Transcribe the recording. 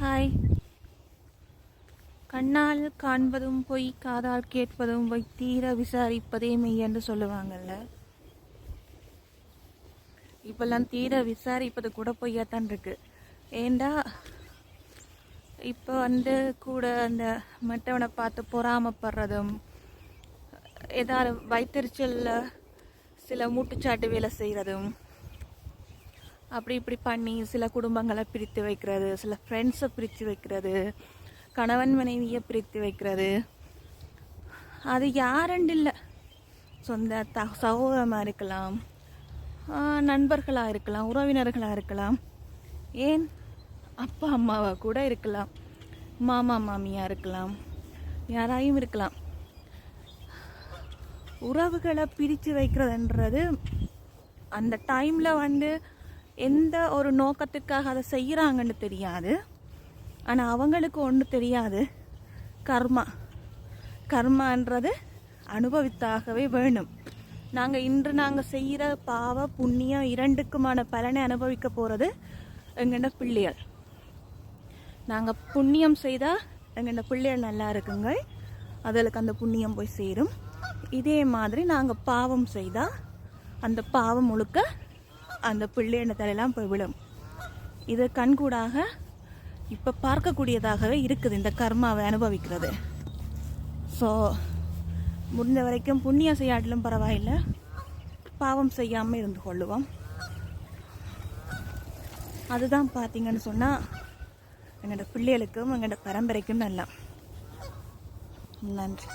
Hi. கண்ணால் காண்பதும் பொய் காதால் கேட்பதும் பொய் தீர விசாரிப்பதே மெய் என்று சொல்லுவாங்கல்ல. இப்பெல்லாம் தீர விசாரிப்பது கூட பொய்யாத்தான் இருக்கு. ஏண்டா? இப்போ வந்து கூட அந்த மற்றவனை பார்த்து பொறாமப்படுறதும் ஏதாவது வைத்தறிச்சலில் சில மூட்டுச்சாட்டு வேலை செய்கிறதும் அப்படி இப்படி பண்ணி சில குடும்பங்களை பிரித்து வைக்கிறது சில ஃப்ரெண்ட்ஸை பிரித்து வைக்கிறது கணவன் மனைவியை பிரித்து வைக்கிறது. அது யாருண்டு இல்லை. சொந்த த சகோதரமாக இருக்கலாம் நண்பர்களாக இருக்கலாம் உறவினர்களாக இருக்கலாம். ஏன்? அப்பா அம்மாவாக கூட இருக்கலாம் மாமா மாமியாக இருக்கலாம் யாராயும் இருக்கலாம். உறவுகளை பிரித்து வைக்கிறதுன்றது அந்த டைமில் வந்து எந்த ஒரு நோக்கத்துக்காக அதை செய்கிறாங்கன்னு தெரியாது. ஆனால் அவங்களுக்கு ஒன்று தெரியாது. கர்மா. கர்மான்றது அனுபவித்தாகவே வேணும். நாங்கள் இன்று நாங்கள் செய்கிற பாவ புண்ணியம் இரண்டுக்குமான பலனை அனுபவிக்க போகிறது எங்கள்ட பிள்ளைகள். நாங்கள் புண்ணியம் செய்தால் எங்கள்ட பிள்ளைகள் நல்லா இருக்குங்க. அதுகளுக்கு அந்த புண்ணியம் போய் சேரும். இதே மாதிரி நாங்கள் பாவம் செய்தால் அந்த பாவம் முழுக்க அந்த பிள்ளைகள தலையெல்லாம் போய் விழும். இது கண்கூடாக இப்போ பார்க்கக்கூடியதாகவே இருக்குது இந்த கர்மாவை அனுபவிக்கிறது. ஸோ முடிந்த வரைக்கும் புண்ணியம் செய்யாட்டிலும் பரவாயில்லை. பாவம் செய்யாமல் இருந்து கொள்ளுவோம். அதுதான் பார்த்தீங்கன்னு சொன்னால் எங்களோட பிள்ளைகளுக்கும் எங்களோட பரம்பரைக்கும் நல்லா. நன்றி.